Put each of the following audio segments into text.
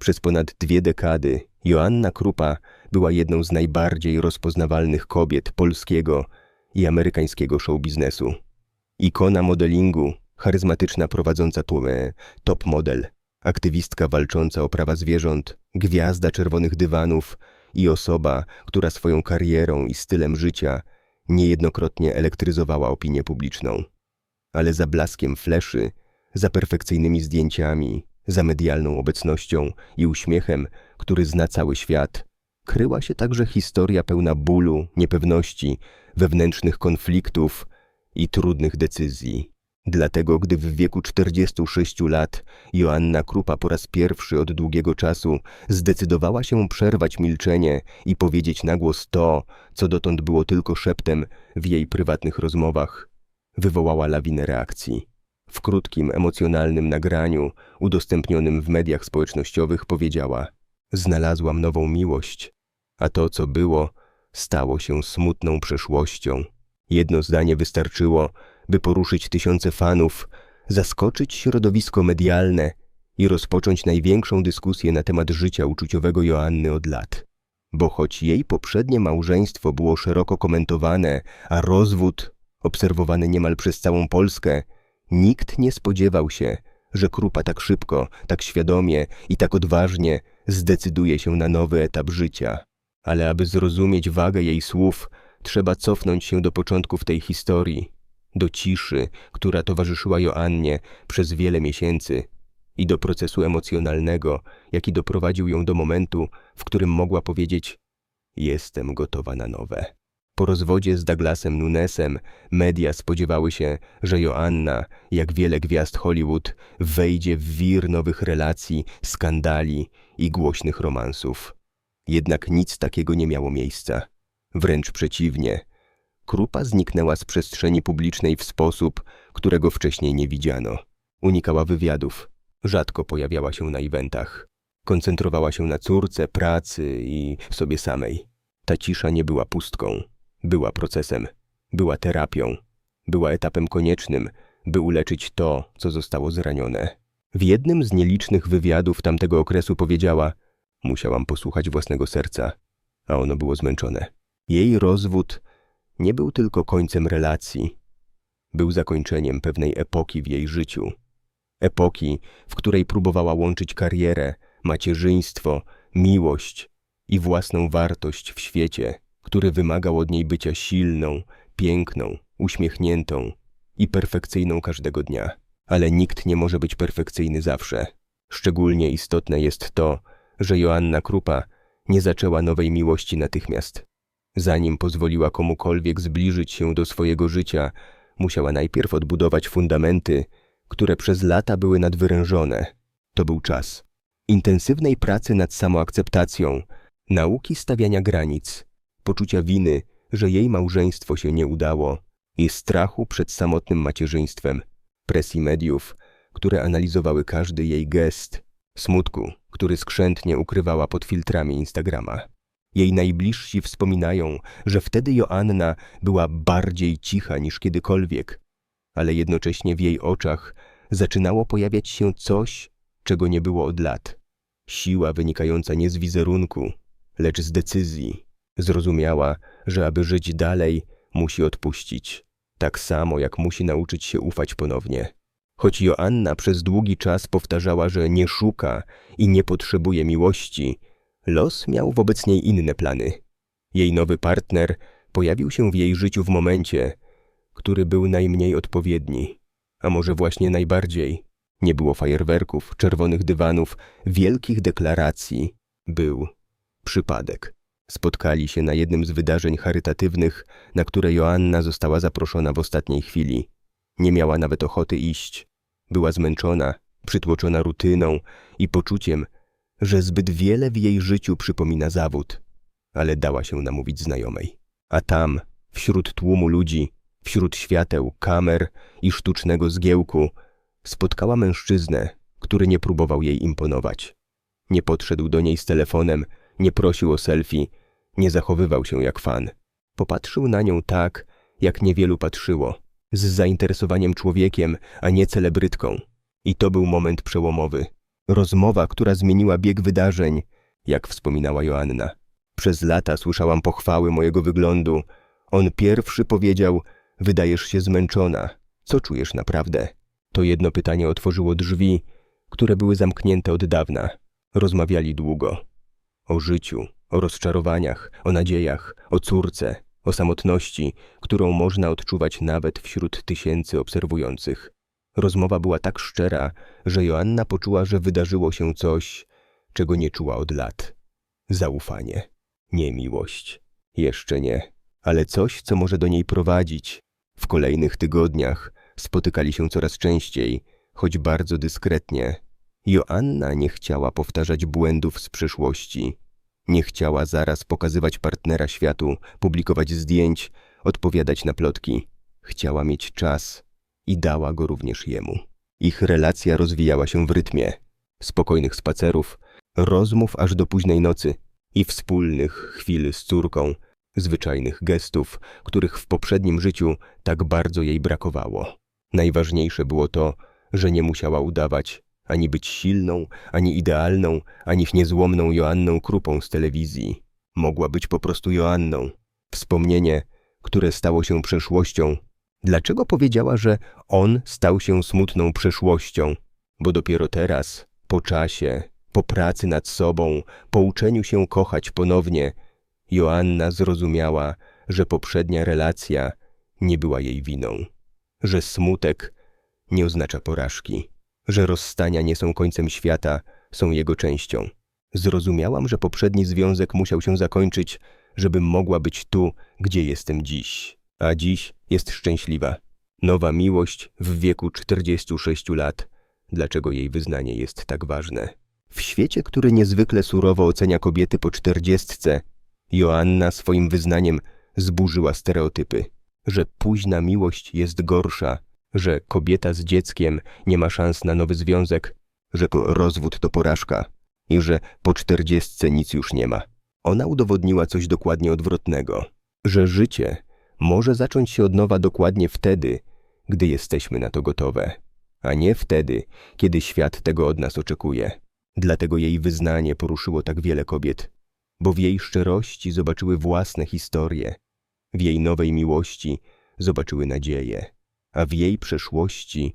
Przez ponad dwie dekady Joanna Krupa była jedną z najbardziej rozpoznawalnych kobiet polskiego i amerykańskiego showbiznesu. Ikona modelingu, charyzmatyczna prowadząca tłumę, top model, aktywistka walcząca o prawa zwierząt, gwiazda czerwonych dywanów i osoba, która swoją karierą i stylem życia niejednokrotnie elektryzowała opinię publiczną. Ale za blaskiem fleszy, za perfekcyjnymi zdjęciami, za medialną obecnością i uśmiechem, który zna cały świat, kryła się także historia pełna bólu, niepewności, wewnętrznych konfliktów i trudnych decyzji. Dlatego, gdy w wieku 46 lat Joanna Krupa po raz pierwszy od długiego czasu zdecydowała się przerwać milczenie i powiedzieć na głos to, co dotąd było tylko szeptem w jej prywatnych rozmowach, wywołała lawinę reakcji. W krótkim, emocjonalnym nagraniu, udostępnionym w mediach społecznościowych, powiedziała: Znalazłam nową miłość, a to, co było, stało się smutną przeszłością. Jedno zdanie wystarczyło, by poruszyć tysiące fanów, zaskoczyć środowisko medialne i rozpocząć największą dyskusję na temat życia uczuciowego Joanny od lat. Bo choć jej poprzednie małżeństwo było szeroko komentowane, a rozwód obserwowany niemal przez całą Polskę, nikt nie spodziewał się, że Krupa tak szybko, tak świadomie i tak odważnie zdecyduje się na nowy etap życia. Ale aby zrozumieć wagę jej słów, trzeba cofnąć się do początków tej historii, do ciszy, która towarzyszyła Joannie przez wiele miesięcy i do procesu emocjonalnego, jaki doprowadził ją do momentu, w którym mogła powiedzieć: Jestem gotowa na nowe. Po rozwodzie z Douglasem Nunesem media spodziewały się, że Joanna, jak wiele gwiazd Hollywood, wejdzie w wir nowych relacji, skandali i głośnych romansów. Jednak nic takiego nie miało miejsca. Wręcz przeciwnie. Krupa zniknęła z przestrzeni publicznej w sposób, którego wcześniej nie widziano. Unikała wywiadów, rzadko pojawiała się na eventach. Koncentrowała się na córce, pracy i sobie samej. Ta cisza nie była pustką, była procesem, była terapią, była etapem koniecznym, by uleczyć to, co zostało zranione. W jednym z nielicznych wywiadów tamtego okresu powiedziała: Musiałam posłuchać własnego serca, a ono było zmęczone. Jej rozwód nie był tylko końcem relacji, był zakończeniem pewnej epoki w jej życiu. Epoki, w której próbowała łączyć karierę, macierzyństwo, miłość i własną wartość w świecie, który wymagał od niej bycia silną, piękną, uśmiechniętą i perfekcyjną każdego dnia. Ale nikt nie może być perfekcyjny zawsze. Szczególnie istotne jest to, że Joanna Krupa nie zaczęła nowej miłości natychmiast. Zanim pozwoliła komukolwiek zbliżyć się do swojego życia, musiała najpierw odbudować fundamenty, które przez lata były nadwyrężone. To był czas intensywnej pracy nad samoakceptacją, nauki stawiania granic, poczucia winy, że jej małżeństwo się nie udało i strachu przed samotnym macierzyństwem, presji mediów, które analizowały każdy jej gest, smutku, który skrzętnie ukrywała pod filtrami Instagrama. Jej najbliżsi wspominają, że wtedy Joanna była bardziej cicha niż kiedykolwiek, ale jednocześnie w jej oczach zaczynało pojawiać się coś, czego nie było od lat. Siła wynikająca nie z wizerunku, lecz z decyzji. Zrozumiała, że aby żyć dalej, musi odpuścić, tak samo jak musi nauczyć się ufać ponownie. Choć Joanna przez długi czas powtarzała, że nie szuka i nie potrzebuje miłości, los miał wobec niej inne plany. Jej nowy partner pojawił się w jej życiu w momencie, który był najmniej odpowiedni, a może właśnie najbardziej. Nie było fajerwerków, czerwonych dywanów, wielkich deklaracji. Był przypadek. Spotkali się na jednym z wydarzeń charytatywnych, na które Joanna została zaproszona w ostatniej chwili. Nie miała nawet ochoty iść. Była zmęczona, przytłoczona rutyną i poczuciem, że zbyt wiele w jej życiu przypomina zawód, ale dała się namówić znajomej. A tam, wśród tłumu ludzi, wśród świateł, kamer i sztucznego zgiełku, spotkała mężczyznę, który nie próbował jej imponować. Nie podszedł do niej z telefonem, nie prosił o selfie, nie zachowywał się jak fan. Popatrzył na nią tak, jak niewielu patrzyło, z zainteresowaniem człowiekiem, a nie celebrytką. I to był moment przełomowy. Rozmowa, która zmieniła bieg wydarzeń, jak wspominała Joanna. Przez lata słyszałam pochwały mojego wyglądu. On pierwszy powiedział: Wydajesz się zmęczona. Co czujesz naprawdę? To jedno pytanie otworzyło drzwi, które były zamknięte od dawna. Rozmawiali długo. O życiu, o rozczarowaniach, o nadziejach, o córce, o samotności, którą można odczuwać nawet wśród tysięcy obserwujących. Rozmowa była tak szczera, że Joanna poczuła, że wydarzyło się coś, czego nie czuła od lat. Zaufanie. Nie miłość. Jeszcze nie. Ale coś, co może do niej prowadzić. W kolejnych tygodniach spotykali się coraz częściej, choć bardzo dyskretnie. Joanna nie chciała powtarzać błędów z przeszłości. Nie chciała zaraz pokazywać partnera światu, publikować zdjęć, odpowiadać na plotki. Chciała mieć czas i dała go również jemu. Ich relacja rozwijała się w rytmie spokojnych spacerów, rozmów aż do późnej nocy i wspólnych chwil z córką, zwyczajnych gestów, których w poprzednim życiu tak bardzo jej brakowało. Najważniejsze było to, że nie musiała udawać ani być silną, ani idealną, ani niezłomną Joanną Krupą z telewizji. Mogła być po prostu Joanną. Wspomnienie, które stało się przeszłością. Dlaczego powiedziała, że on stał się smutną przeszłością? Bo dopiero teraz, po czasie, po pracy nad sobą, po uczeniu się kochać ponownie, Joanna zrozumiała, że poprzednia relacja nie była jej winą, że smutek nie oznacza porażki, że rozstania nie są końcem świata, są jego częścią. Zrozumiałam, że poprzedni związek musiał się zakończyć, żebym mogła być tu, gdzie jestem dziś. A dziś jest szczęśliwa. Nowa miłość w wieku 46 lat. Dlaczego jej wyznanie jest tak ważne? W świecie, który niezwykle surowo ocenia kobiety po czterdziestce, Joanna swoim wyznaniem zburzyła stereotypy, że późna miłość jest gorsza, że kobieta z dzieckiem nie ma szans na nowy związek, że rozwód to porażka i że po czterdziestce nic już nie ma. Ona udowodniła coś dokładnie odwrotnego, że życie może zacząć się od nowa dokładnie wtedy, gdy jesteśmy na to gotowe, a nie wtedy, kiedy świat tego od nas oczekuje. Dlatego jej wyznanie poruszyło tak wiele kobiet, bo w jej szczerości zobaczyły własne historie, w jej nowej miłości zobaczyły nadzieję, a w jej przeszłości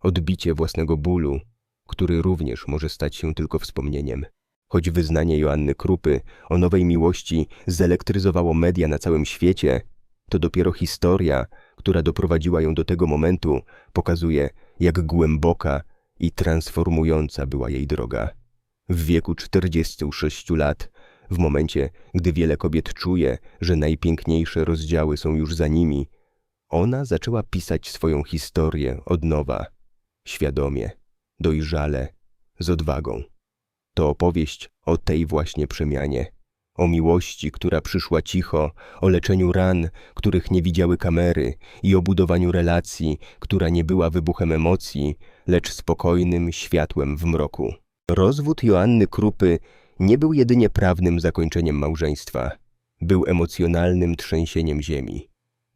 odbicie własnego bólu, który również może stać się tylko wspomnieniem. Choć wyznanie Joanny Krupy o nowej miłości zelektryzowało media na całym świecie, to dopiero historia, która doprowadziła ją do tego momentu, pokazuje, jak głęboka i transformująca była jej droga. W wieku 46 lat, w momencie, gdy wiele kobiet czuje, że najpiękniejsze rozdziały są już za nimi, ona zaczęła pisać swoją historię od nowa, świadomie, dojrzale, z odwagą. To opowieść o tej właśnie przemianie, o miłości, która przyszła cicho, o leczeniu ran, których nie widziały kamery i o budowaniu relacji, która nie była wybuchem emocji, lecz spokojnym światłem w mroku. Rozwód Joanny Krupy nie był jedynie prawnym zakończeniem małżeństwa. Był emocjonalnym trzęsieniem ziemi.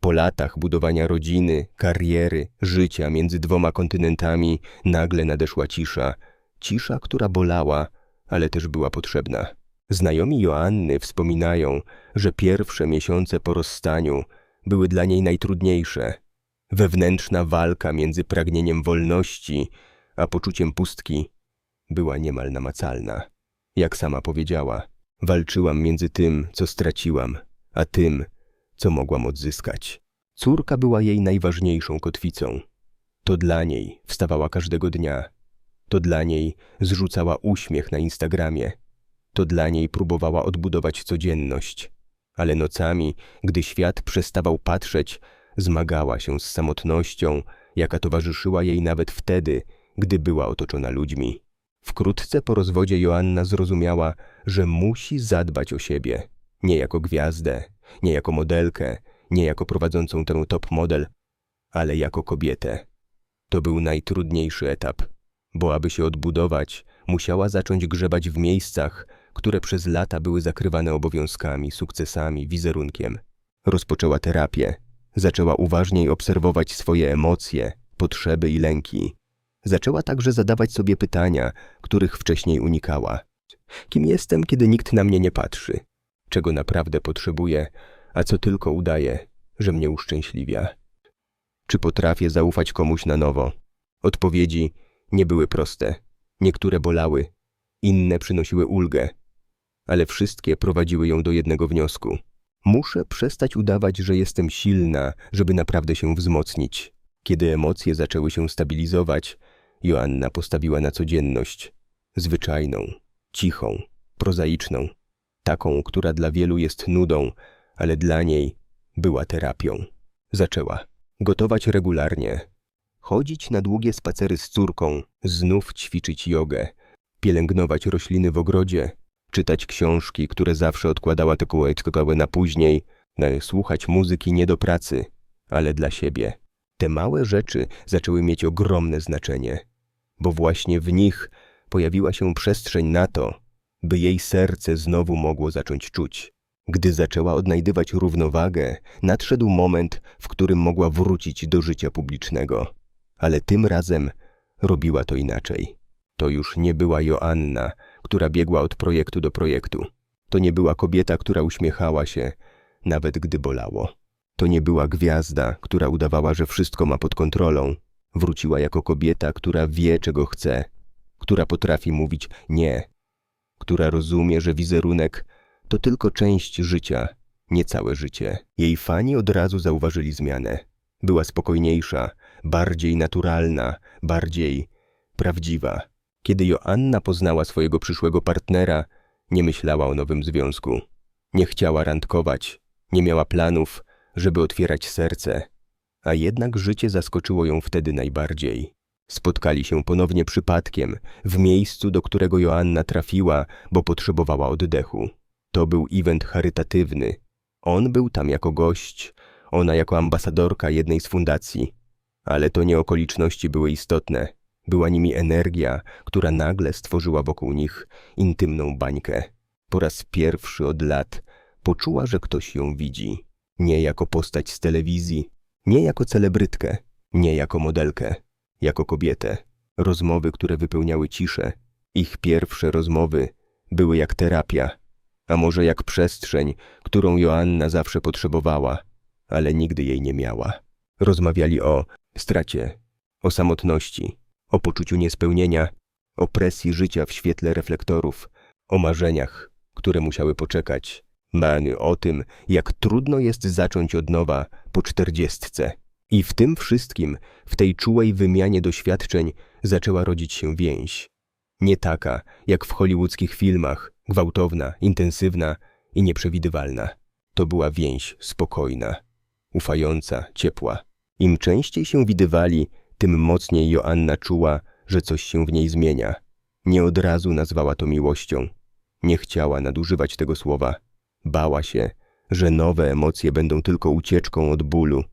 Po latach budowania rodziny, kariery, życia między dwoma kontynentami nagle nadeszła cisza. Cisza, która bolała, ale też była potrzebna. Znajomi Joanny wspominają, że pierwsze miesiące po rozstaniu były dla niej najtrudniejsze. Wewnętrzna walka między pragnieniem wolności a poczuciem pustki była niemal namacalna. Jak sama powiedziała, walczyłam między tym, co straciłam, a tym, co mogłam odzyskać. Córka była jej najważniejszą kotwicą. To dla niej wstawała każdego dnia. To dla niej zrzucała uśmiech na Instagramie. To dla niej próbowała odbudować codzienność. Ale nocami, gdy świat przestawał patrzeć, zmagała się z samotnością, jaka towarzyszyła jej nawet wtedy, gdy była otoczona ludźmi. Wkrótce po rozwodzie Joanna zrozumiała, że musi zadbać o siebie, nie jako gwiazdę, nie jako modelkę, nie jako prowadzącą tę top model, ale jako kobietę. To był najtrudniejszy etap, bo aby się odbudować, musiała zacząć grzebać w miejscach, które przez lata były zakrywane obowiązkami, sukcesami, wizerunkiem. Rozpoczęła terapię, zaczęła uważniej obserwować swoje emocje, potrzeby i lęki. Zaczęła także zadawać sobie pytania, których wcześniej unikała. Kim jestem, kiedy nikt na mnie nie patrzy? Czego naprawdę potrzebuję, a co tylko udaje, że mnie uszczęśliwia? Czy potrafię zaufać komuś na nowo? Odpowiedzi nie były proste. Niektóre bolały, inne przynosiły ulgę, ale wszystkie prowadziły ją do jednego wniosku. Muszę przestać udawać, że jestem silna, żeby naprawdę się wzmocnić. Kiedy emocje zaczęły się stabilizować, Joanna postawiła na codzienność. Zwyczajną, cichą, prozaiczną. Taką, która dla wielu jest nudą, ale dla niej była terapią. Zaczęła gotować regularnie, chodzić na długie spacery z córką, znów ćwiczyć jogę, pielęgnować rośliny w ogrodzie, czytać książki, które zawsze odkładała te kółeczko na później, słuchać muzyki nie do pracy, ale dla siebie. Te małe rzeczy zaczęły mieć ogromne znaczenie, bo właśnie w nich pojawiła się przestrzeń na to, by jej serce znowu mogło zacząć czuć. Gdy zaczęła odnajdywać równowagę, nadszedł moment, w którym mogła wrócić do życia publicznego. Ale tym razem robiła to inaczej. To już nie była Joanna, która biegła od projektu do projektu. To nie była kobieta, która uśmiechała się, nawet gdy bolało. To nie była gwiazda, która udawała, że wszystko ma pod kontrolą. Wróciła jako kobieta, która wie, czego chce, która potrafi mówić nie, która rozumie, że wizerunek to tylko część życia, nie całe życie. Jej fani od razu zauważyli zmianę. Była spokojniejsza, bardziej naturalna, bardziej prawdziwa. Kiedy Joanna poznała swojego przyszłego partnera, nie myślała o nowym związku. Nie chciała randkować, nie miała planów, żeby otwierać serce. A jednak życie zaskoczyło ją wtedy najbardziej. Spotkali się ponownie przypadkiem, w miejscu, do którego Joanna trafiła, bo potrzebowała oddechu. To był event charytatywny. On był tam jako gość, ona jako ambasadorka jednej z fundacji. Ale to nie okoliczności były istotne. Była nimi energia, która nagle stworzyła wokół nich intymną bańkę. Po raz pierwszy od lat poczuła, że ktoś ją widzi. Nie jako postać z telewizji, nie jako celebrytkę, nie jako modelkę, jako kobietę. Rozmowy, które wypełniały ciszę, ich pierwsze rozmowy były jak terapia, a może jak przestrzeń, którą Joanna zawsze potrzebowała, ale nigdy jej nie miała. Rozmawiali o stracie, o samotności, o poczuciu niespełnienia, o presji życia w świetle reflektorów, o marzeniach, które musiały poczekać, Many o tym, jak trudno jest zacząć od nowa po czterdziestce. I w tym wszystkim, w tej czułej wymianie doświadczeń, zaczęła rodzić się więź. Nie taka, jak w hollywoodzkich filmach, gwałtowna, intensywna i nieprzewidywalna. To była więź spokojna, ufająca, ciepła. Im częściej się widywali, tym mocniej Joanna czuła, że coś się w niej zmienia. Nie od razu nazwała to miłością. Nie chciała nadużywać tego słowa. Bała się, że nowe emocje będą tylko ucieczką od bólu,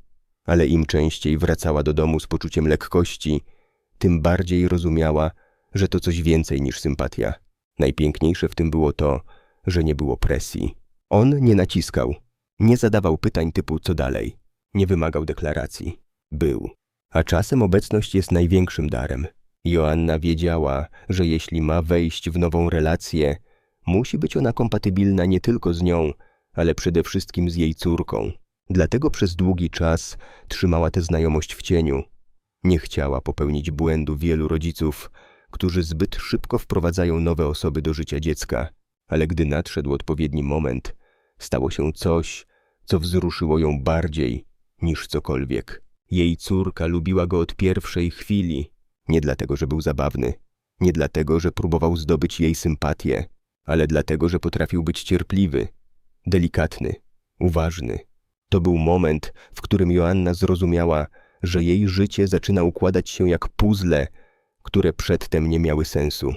ale im częściej wracała do domu z poczuciem lekkości, tym bardziej rozumiała, że to coś więcej niż sympatia. Najpiękniejsze w tym było to, że nie było presji. On nie naciskał, nie zadawał pytań typu co dalej, nie wymagał deklaracji. Był. A czasem obecność jest największym darem. Joanna wiedziała, że jeśli ma wejść w nową relację, musi być ona kompatybilna nie tylko z nią, ale przede wszystkim z jej córką. Dlatego przez długi czas trzymała tę znajomość w cieniu. Nie chciała popełnić błędu wielu rodziców, którzy zbyt szybko wprowadzają nowe osoby do życia dziecka, ale gdy nadszedł odpowiedni moment, stało się coś, co wzruszyło ją bardziej niż cokolwiek. Jej córka lubiła go od pierwszej chwili, nie dlatego, że był zabawny, nie dlatego, że próbował zdobyć jej sympatię, ale dlatego, że potrafił być cierpliwy, delikatny, uważny. To był moment, w którym Joanna zrozumiała, że jej życie zaczyna układać się jak puzzle, które przedtem nie miały sensu.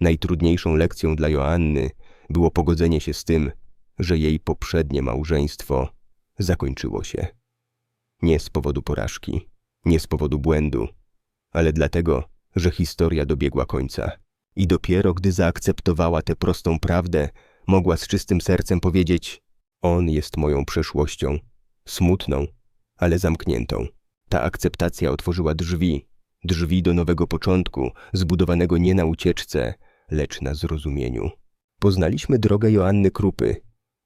Najtrudniejszą lekcją dla Joanny było pogodzenie się z tym, że jej poprzednie małżeństwo zakończyło się. Nie z powodu porażki, nie z powodu błędu, ale dlatego, że historia dobiegła końca. I dopiero gdy zaakceptowała tę prostą prawdę, mogła z czystym sercem powiedzieć: On jest moją przeszłością, smutną, ale zamkniętą. Ta akceptacja otworzyła drzwi, Drzwi do nowego początku, zbudowanego nie na ucieczce, lecz na zrozumieniu. Poznaliśmy drogę Joanny Krupy,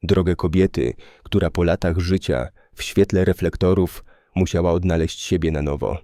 drogę kobiety, która po latach życia, w świetle reflektorów, musiała odnaleźć siebie na nowo.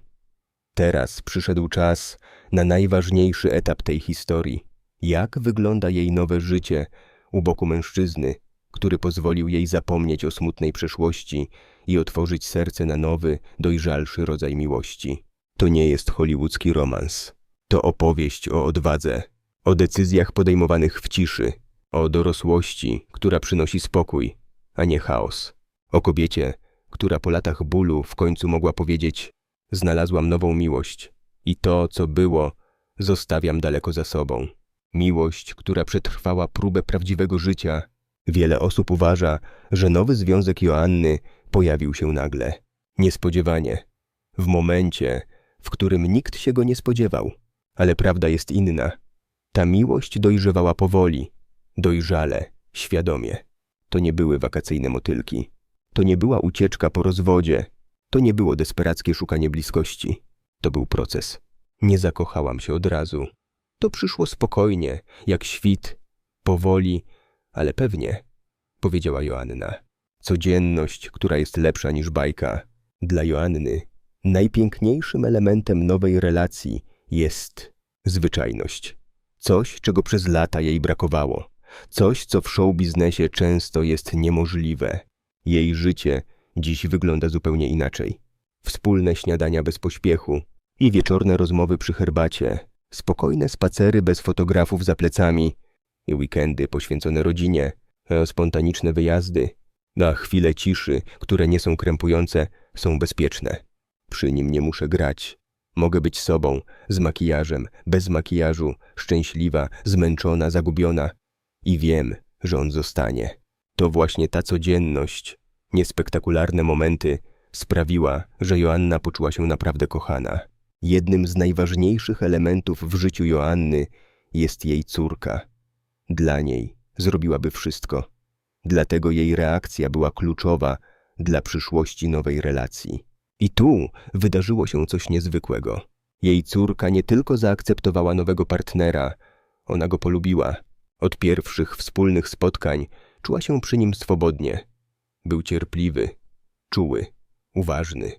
Teraz przyszedł czas na najważniejszy etap tej historii. Jak wygląda jej nowe życie u boku mężczyzny, który pozwolił jej zapomnieć o smutnej przeszłości i otworzyć serce na nowy, dojrzalszy rodzaj miłości. To nie jest hollywoodzki romans. To opowieść o odwadze, o decyzjach podejmowanych w ciszy, o dorosłości, która przynosi spokój, a nie chaos. O kobiecie, która po latach bólu w końcu mogła powiedzieć: Znalazłam nową miłość i to, co było, zostawiam daleko za sobą. Miłość, która przetrwała próbę prawdziwego życia. Wiele osób uważa, że nowy związek Joanny pojawił się nagle, niespodziewanie, w momencie, w którym nikt się go nie spodziewał. Ale prawda jest inna. Ta miłość dojrzewała powoli, dojrzale, świadomie. To nie były wakacyjne motylki. To nie była ucieczka po rozwodzie. To nie było desperackie szukanie bliskości. To był proces. Nie zakochałam się od razu. To przyszło spokojnie, jak świt, powoli, ale pewnie, powiedziała Joanna. Codzienność, która jest lepsza niż bajka. Dla Joanny najpiękniejszym elementem nowej relacji jest zwyczajność. Coś, czego przez lata jej brakowało. Coś, co w show biznesie często jest niemożliwe. Jej życie dziś wygląda zupełnie inaczej. Wspólne śniadania bez pośpiechu i wieczorne rozmowy przy herbacie, spokojne spacery bez fotografów za plecami i weekendy poświęcone rodzinie, spontaniczne wyjazdy, a chwile ciszy, które nie są krępujące, są bezpieczne. Przy nim nie muszę grać. Mogę być sobą, z makijażem, bez makijażu, szczęśliwa, zmęczona, zagubiona. I wiem, że on zostanie. To właśnie ta codzienność, niespektakularne momenty sprawiła, że Joanna poczuła się naprawdę kochana. Jednym z najważniejszych elementów w życiu Joanny jest jej córka. Dla niej zrobiłaby wszystko. Dlatego jej reakcja była kluczowa dla przyszłości nowej relacji. I tu wydarzyło się coś niezwykłego. Jej córka nie tylko zaakceptowała nowego partnera, ona go polubiła. Od pierwszych wspólnych spotkań czuła się przy nim swobodnie. Był cierpliwy, czuły, uważny.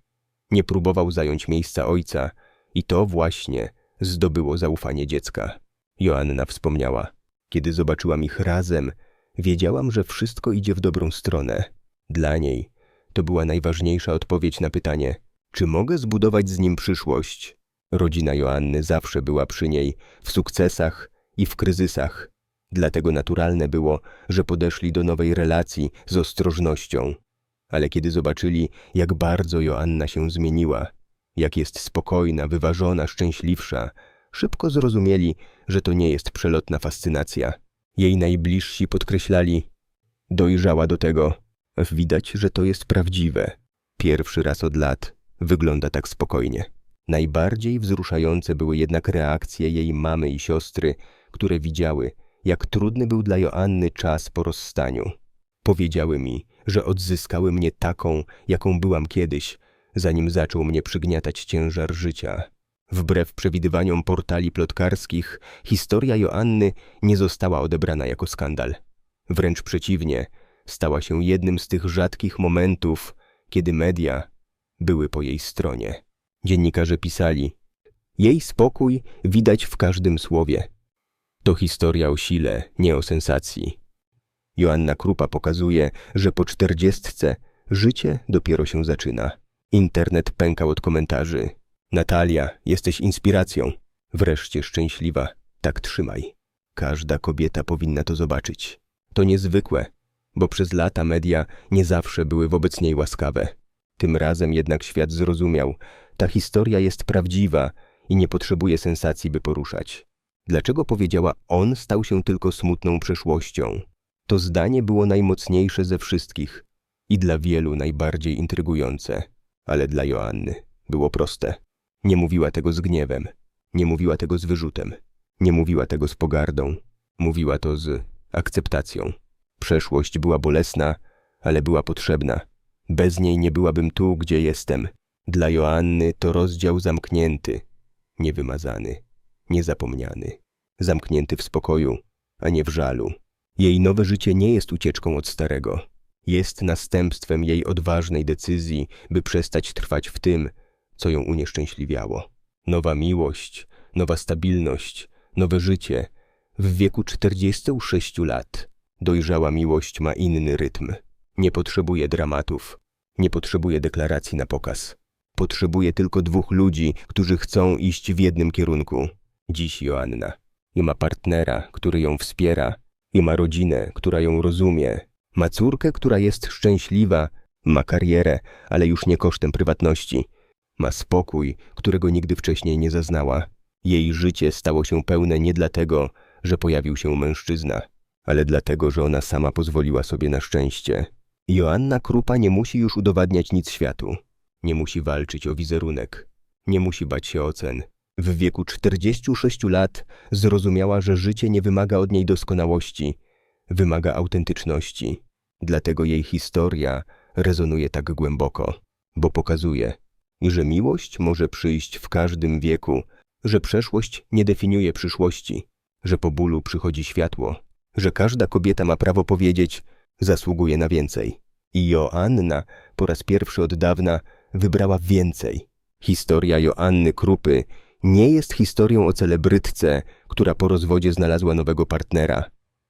Nie próbował zająć miejsca ojca i to właśnie zdobyło zaufanie dziecka. Joanna wspomniała. Kiedy zobaczyłam ich razem, wiedziałam, że wszystko idzie w dobrą stronę. Dla niej to była najważniejsza odpowiedź na pytanie, czy mogę zbudować z nim przyszłość. Rodzina Joanny zawsze była przy niej, w sukcesach i w kryzysach. Dlatego naturalne było, że podeszli do nowej relacji z ostrożnością. Ale kiedy zobaczyli, jak bardzo Joanna się zmieniła, jak jest spokojna, wyważona, szczęśliwsza, szybko zrozumieli, że to nie jest przelotna fascynacja. Jej najbliżsi podkreślali, dojrzała do tego. Widać, że to jest prawdziwe. Pierwszy raz od lat wygląda tak spokojnie. Najbardziej wzruszające były jednak reakcje jej mamy i siostry, które widziały, jak trudny był dla Joanny czas po rozstaniu. Powiedziały mi, że odzyskały mnie taką, jaką byłam kiedyś, zanim zaczął mnie przygniatać ciężar życia. Wbrew przewidywaniom portali plotkarskich, historia Joanny nie została odebrana jako skandal. Wręcz przeciwnie, stała się jednym z tych rzadkich momentów, kiedy media były po jej stronie. Dziennikarze pisali: Jej spokój widać w każdym słowie. To historia o sile, nie o sensacji. Joanna Krupa pokazuje, że po czterdziestce życie dopiero się zaczyna. Internet pękał od komentarzy. Natalia, jesteś inspiracją. Wreszcie szczęśliwa. Tak trzymaj. Każda kobieta powinna to zobaczyć. To niezwykłe, bo przez lata media nie zawsze były wobec niej łaskawe. Tym razem jednak świat zrozumiał, ta historia jest prawdziwa i nie potrzebuje sensacji, by poruszać. Dlaczego powiedziała on stał się tylko smutną przeszłością? To zdanie było najmocniejsze ze wszystkich i dla wielu najbardziej intrygujące, ale dla Joanny było proste. Nie mówiła tego z gniewem, nie mówiła tego z wyrzutem, nie mówiła tego z pogardą, mówiła to z akceptacją. Przeszłość była bolesna, ale była potrzebna. Bez niej nie byłabym tu, gdzie jestem. Dla Joanny to rozdział zamknięty, Niewymazany, niezapomniany, zamknięty w spokoju, a nie w żalu. Jej nowe życie nie jest ucieczką od starego. Jest następstwem jej odważnej decyzji, by przestać trwać w tym, co ją unieszczęśliwiało. Nowa miłość, nowa stabilność, nowe życie. W wieku 46 lat dojrzała miłość ma inny rytm. Nie potrzebuje dramatów, nie potrzebuje deklaracji na pokaz. Potrzebuje tylko dwóch ludzi, którzy chcą iść w jednym kierunku. Dziś Joanna. I ma partnera, który ją wspiera, i ma rodzinę, która ją rozumie. Ma córkę, która jest szczęśliwa, ma karierę, ale już nie kosztem prywatności. Ma spokój, którego nigdy wcześniej nie zaznała. Jej życie stało się pełne nie dlatego, że pojawił się mężczyzna, ale dlatego, że ona sama pozwoliła sobie na szczęście. Joanna Krupa nie musi już udowadniać nic światu. Nie musi walczyć o wizerunek. Nie musi bać się ocen. W wieku 46 lat zrozumiała, że życie nie wymaga od niej doskonałości, wymaga autentyczności. Dlatego jej historia rezonuje tak głęboko, bo pokazuje, że miłość może przyjść w każdym wieku, że przeszłość nie definiuje przyszłości, że po bólu przychodzi światło, że każda kobieta ma prawo powiedzieć, zasługuje na więcej. I Joanna po raz pierwszy od dawna wybrała więcej. Historia Joanny Krupy nie jest historią o celebrytce, która po rozwodzie znalazła nowego partnera.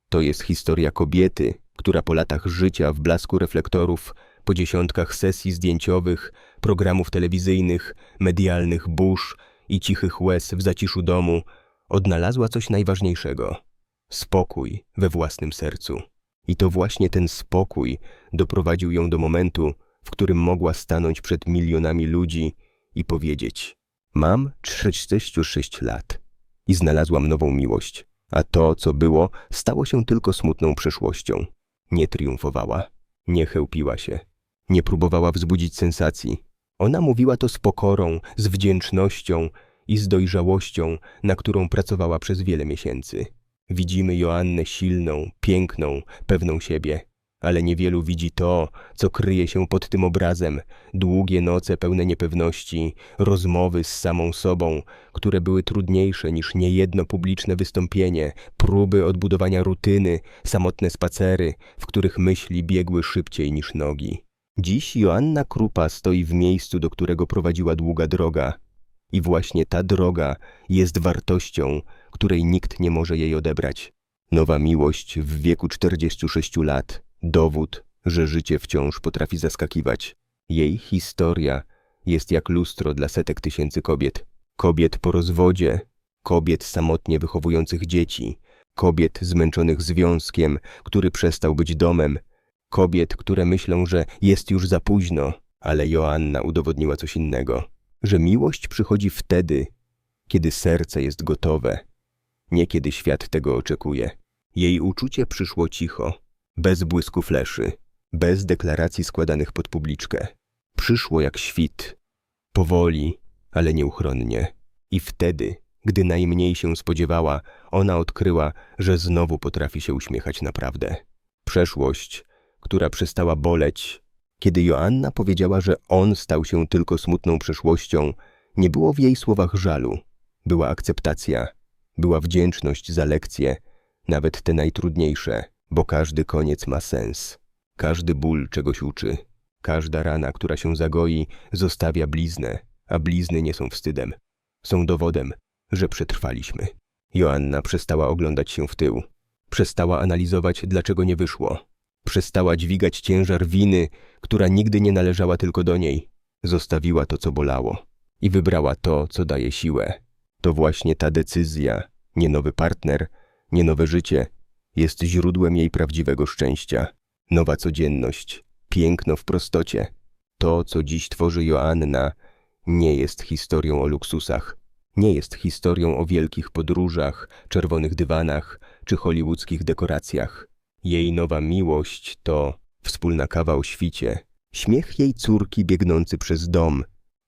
To jest historia kobiety, która po latach życia w blasku reflektorów, po dziesiątkach sesji zdjęciowych, programów telewizyjnych, medialnych burz i cichych łez w zaciszu domu odnalazła coś najważniejszego spokój we własnym sercu. I to właśnie ten spokój doprowadził ją do momentu, w którym mogła stanąć przed milionami ludzi i powiedzieć: Mam 46 lat i znalazłam nową miłość, a to, co było, stało się tylko smutną przeszłością. Nie triumfowała, nie chełpiła się, nie próbowała wzbudzić sensacji. Ona mówiła to z pokorą, z wdzięcznością i z dojrzałością, na którą pracowała przez wiele miesięcy. Widzimy Joannę silną, piękną, pewną siebie, ale niewielu widzi to, co kryje się pod tym obrazem. Długie noce pełne niepewności, rozmowy z samą sobą, które były trudniejsze niż niejedno publiczne wystąpienie, próby odbudowania rutyny, samotne spacery, w których myśli biegły szybciej niż nogi. Dziś Joanna Krupa stoi w miejscu, do którego prowadziła długa droga. I właśnie ta droga jest wartością, której nikt nie może jej odebrać. Nowa miłość w wieku 46 lat, dowód, że życie wciąż potrafi zaskakiwać. Jej historia jest jak lustro dla setek tysięcy kobiet. Kobiet po rozwodzie, kobiet samotnie wychowujących dzieci, kobiet zmęczonych związkiem, który przestał być domem, kobiet, które myślą, że jest już za późno, ale Joanna udowodniła coś innego, że miłość przychodzi wtedy, kiedy serce jest gotowe, nie kiedy świat tego oczekuje. Jej uczucie przyszło cicho, bez błysku fleszy, bez deklaracji składanych pod publiczkę. Przyszło jak świt, powoli, ale nieuchronnie. I wtedy, gdy najmniej się spodziewała, ona odkryła, że znowu potrafi się uśmiechać naprawdę. Przeszłość, która przestała boleć, kiedy Joanna powiedziała, że on stał się tylko smutną przeszłością, nie było w jej słowach żalu. Była akceptacja, była wdzięczność za lekcje, nawet te najtrudniejsze, bo każdy koniec ma sens. Każdy ból czegoś uczy. Każda rana, która się zagoi, zostawia bliznę, a blizny nie są wstydem. Są dowodem, że przetrwaliśmy. Joanna przestała oglądać się w tył. Przestała analizować, dlaczego nie wyszło. Przestała dźwigać ciężar winy, która nigdy nie należała tylko do niej. Zostawiła to, co bolało. I wybrała to, co daje siłę. To właśnie ta decyzja, nie nowy partner, nie nowe życie, jest źródłem jej prawdziwego szczęścia. Nowa codzienność, piękno w prostocie. To, co dziś tworzy Joanna, nie jest historią o luksusach. Nie jest historią o wielkich podróżach, czerwonych dywanach czy hollywoodzkich dekoracjach. Jej nowa miłość to wspólna kawa o świcie, śmiech jej córki biegnący przez dom,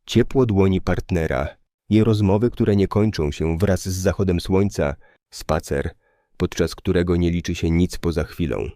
ciepło dłoni partnera, jej rozmowy, które nie kończą się wraz z zachodem słońca, spacer, podczas którego nie liczy się nic poza chwilą.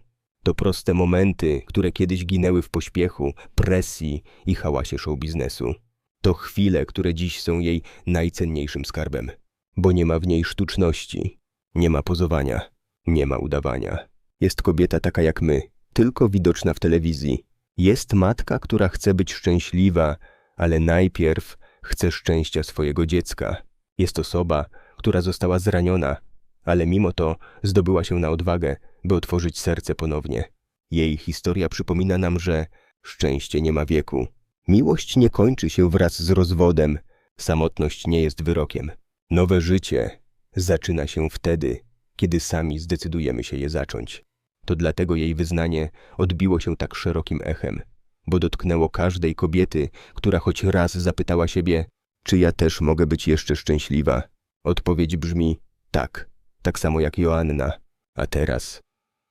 To proste momenty, które kiedyś ginęły w pośpiechu, presji i hałasie show biznesu. To chwile, które dziś są jej najcenniejszym skarbem, bo nie ma w niej sztuczności, nie ma pozowania, nie ma udawania. Jest kobieta taka jak my, tylko widoczna w telewizji. Jest matka, która chce być szczęśliwa, ale najpierw chce szczęścia swojego dziecka. Jest osoba, która została zraniona, ale mimo to zdobyła się na odwagę, by otworzyć serce ponownie. Jej historia przypomina nam, że szczęście nie ma wieku. Miłość nie kończy się wraz z rozwodem, samotność nie jest wyrokiem. Nowe życie zaczyna się wtedy, kiedy sami zdecydujemy się je zacząć. To dlatego jej wyznanie odbiło się tak szerokim echem, bo dotknęło każdej kobiety, która choć raz zapytała siebie, czy ja też mogę być jeszcze szczęśliwa. Odpowiedź brzmi tak, tak samo jak Joanna. A teraz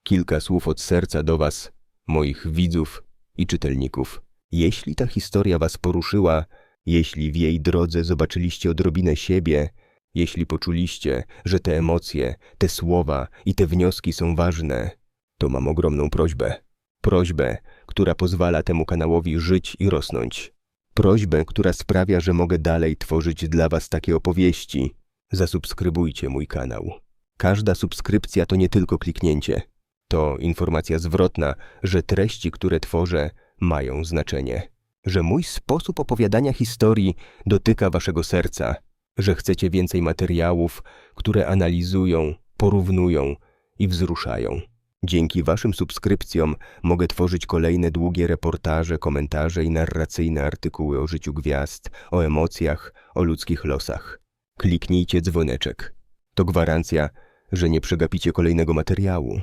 kilka słów od serca do Was, moich widzów i czytelników. Jeśli ta historia Was poruszyła, jeśli w jej drodze zobaczyliście odrobinę siebie, jeśli poczuliście, że te emocje, te słowa i te wnioski są ważne, to mam ogromną prośbę. Prośbę, która pozwala temu kanałowi żyć i rosnąć. Prośbę, która sprawia, że mogę dalej tworzyć dla Was takie opowieści. Zasubskrybujcie mój kanał. Każda subskrypcja to nie tylko kliknięcie. To informacja zwrotna, że treści, które tworzę, mają znaczenie. Że mój sposób opowiadania historii dotyka Waszego serca. Że chcecie więcej materiałów, które analizują, porównują i wzruszają. Dzięki Waszym subskrypcjom mogę tworzyć kolejne długie reportaże, komentarze i narracyjne artykuły o życiu gwiazd, o emocjach, o ludzkich losach. Kliknijcie dzwoneczek. To gwarancja, że nie przegapicie kolejnego materiału.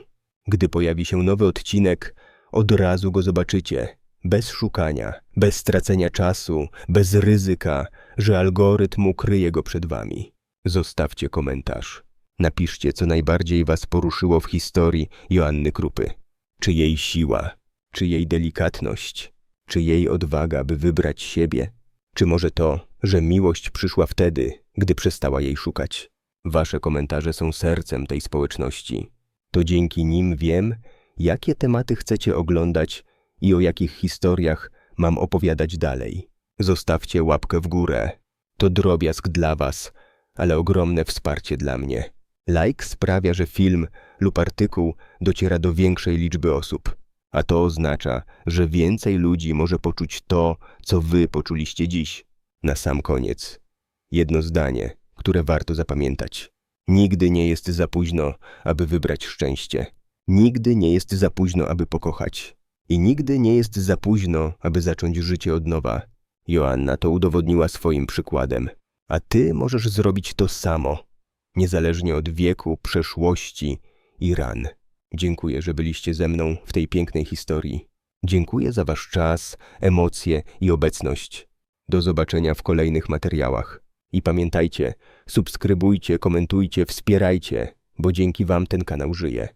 Gdy pojawi się nowy odcinek, od razu go zobaczycie. Bez szukania, bez stracenia czasu, bez ryzyka, że algorytm ukryje go przed Wami. Zostawcie komentarz. Napiszcie, co najbardziej Was poruszyło w historii Joanny Krupy. Czy jej siła, czy jej delikatność, czy jej odwaga, by wybrać siebie, czy może to, że miłość przyszła wtedy, gdy przestała jej szukać. Wasze komentarze są sercem tej społeczności. To dzięki nim wiem, jakie tematy chcecie oglądać i o jakich historiach mam opowiadać dalej. Zostawcie łapkę w górę. To drobiazg dla Was, ale ogromne wsparcie dla mnie. Like sprawia, że film lub artykuł dociera do większej liczby osób, a to oznacza, że więcej ludzi może poczuć to, co Wy poczuliście dziś. Na sam koniec, jedno zdanie, które warto zapamiętać. Nigdy nie jest za późno, aby wybrać szczęście. Nigdy nie jest za późno, aby pokochać. I nigdy nie jest za późno, aby zacząć życie od nowa. Joanna to udowodniła swoim przykładem. A ty możesz zrobić to samo, niezależnie od wieku, przeszłości i ran. Dziękuję, że byliście ze mną w tej pięknej historii. Dziękuję za wasz czas, emocje i obecność. Do zobaczenia w kolejnych materiałach. I pamiętajcie, subskrybujcie, komentujcie, wspierajcie, bo dzięki wam ten kanał żyje.